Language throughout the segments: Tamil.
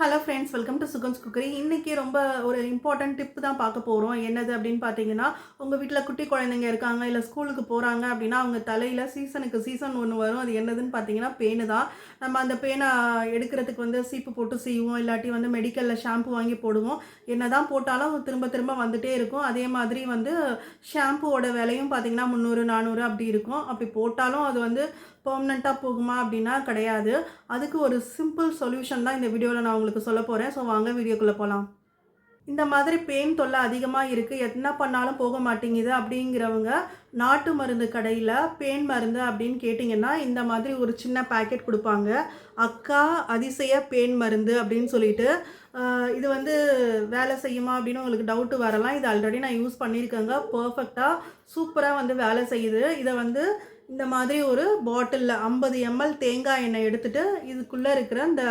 Hello friends welcome to Sugan's cookery இன்றைக்கி ரொம்ப ஒரு இம்பார்ட்டன்ட் டிப் தான் பார்க்க போகிறோம் என்னது அப்படின்னு பார்த்தீங்கன்னா உங்கள் வீட்டில் குட்டி குழந்தைங்க இருக்காங்க இல்லை ஸ்கூலுக்கு போகிறாங்க அப்படின்னா அவங்க தலையில் சீசனுக்கு சீசன் ஒன்று வரும். அது என்னதுன்னு பார்த்தீங்கன்னா பேனு தான். நம்ம அந்த பேனை எடுக்கிறதுக்கு வந்து சீப்பு போட்டு செய்வோம். இல்லாட்டி வந்து மெடிக்கலில் ஷாம்பு வாங்கி போடுவோம். என்ன தான் போட்டாலும் திரும்ப திரும்ப வந்துட்டே இருக்கும். அதே மாதிரி வந்து ஷாம்புவோட விலையும் பார்த்தீங்கன்னா முந்நூறு நானூறு அப்படி இருக்கும். அப்படி போட்டாலும் அது வந்து பர்மனெண்ட்டாக போகுமா அப்படின்னா கிடையாது. அதுக்கு ஒரு சிம்பிள் சொல்யூஷன் தான் இந்த வீடியோவில் நான் உங்களுக்கு சொல்ல போகிறேன் ஸோ வாங்க வீடியோக்குள்ளே போகலாம் இந்த மாதிரி பெயின் தொல்லை அதிகமாக இருக்குது என்ன பண்ணாலும் போக மாட்டேங்குது அப்படிங்கிறவங்க நாட்டு மருந்து கடையில் பெயின் மருந்து அப்படின்னு கேட்டிங்கன்னா இந்த மாதிரி ஒரு சின்ன பேக்கெட் கொடுப்பாங்க. அக்கா அதிசய பெயின் மருந்து அப்படின்னு சொல்லிட்டு. இது வந்து வேலை செய்யுமா அப்படின்னு உங்களுக்கு டவுட்டு வரலாம். இது ஆல்ரெடி நான் யூஸ் பண்ணியிருக்கேங்க. பர்ஃபெக்டாக சூப்பராக வந்து வேலை செய்யுது. இதை வந்து இந்த மாதிரி ஒரு பாட்டிலில் ஐம்பது எம்எல் தேங்காய் எண்ணெய் எடுத்துகிட்டு இதுக்குள்ளே இருக்கிற இந்த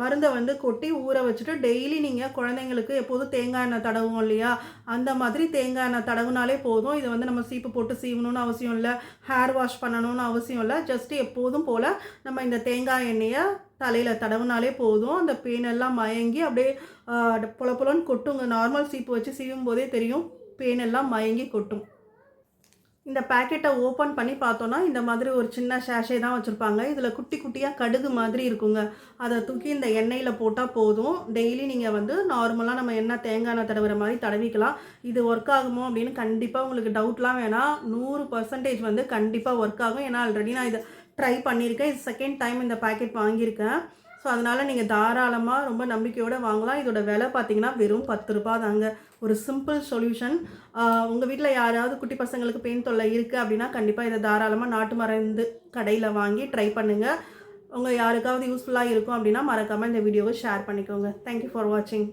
மருந்தை வந்து கொட்டி ஊற வச்சுட்டு டெய்லி நீங்கள் குழந்தைங்களுக்கு எப்போதும் தேங்காய் எண்ணெய் தடவும் இல்லையா? அந்த மாதிரி தேங்காய் எண்ணெய் தடவுனாலே போதும். இதை வந்து நம்ம சீப்பு போட்டு சீவணும்னு அவசியம் இல்லை. ஹேர் வாஷ் பண்ணணும்னு அவசியம் இல்லை. ஜஸ்ட் எப்போதும் போல் நம்ம இந்த தேங்காய் எண்ணெயை தலையில் தடவுனாலே போதும். அந்த பெயின் எல்லாம் மயங்கி அப்படியே பொல பொலன்னு கொட்டுங்க. நார்மல் சீப்பு வச்சு சீவும் போதே தெரியும். பெயின் எல்லாம் மயங்கி கொட்டும். இந்த பேக்கெட்டை ஓப்பன் பண்ணி பார்த்தோன்னா இந்த மாதிரி ஒரு சின்ன ஷேஷே தான் வச்சுருப்பாங்க. இதில் குட்டி குட்டியாக கடுகு மாதிரி இருக்குங்க. அதை தூக்கி இந்த எண்ணெயில் போட்டால் போதும். டெய்லி நீங்கள் வந்து நார்மலாக நம்ம எண்ணெய் தேங்காய் எண்ணெய் தடவுற மாதிரி தடவிக்கலாம். இது ஒர்க் ஆகுமோ அப்படின்னு கண்டிப்பாக உங்களுக்கு டவுட்லாம் வேணாம். நூறு பர்சன்டேஜ் வந்து கண்டிப்பாக ஒர்க் ஆகும். ஏன்னா ஆல்ரெடி நான் இதை ட்ரை பண்ணியிருக்கேன். இது செகண்ட் டைம் இந்த பேக்கெட் வாங்கியிருக்கேன். ஸோ அதனால் நீங்கள் தாராளமாக ரொம்ப நம்பிக்கையோடு வாங்கலாம். இதோட விலை பார்த்தீங்கன்னா வெறும் பத்து ரூபா தாங்க. ஒரு சிம்பிள் சொல்யூஷன் உங்கள் வீட்டில் யாராவது குட்டி பசங்களுக்கு பெயின் தொல்லை இருக்குது அப்படின்னா கண்டிப்பாக இதை தாராளமாக நாட்டு மருந்து கடையில் வாங்கி ட்ரை பண்ணுங்கள் உங்கள் யாருக்காவது யூஸ்ஃபுல்லாக இருக்கும் அப்படின்னா மறக்காமல் இந்த வீடியோவை ஷேர் பண்ணிக்கோங்க. தேங்க்யூ ஃபார் வாட்சிங்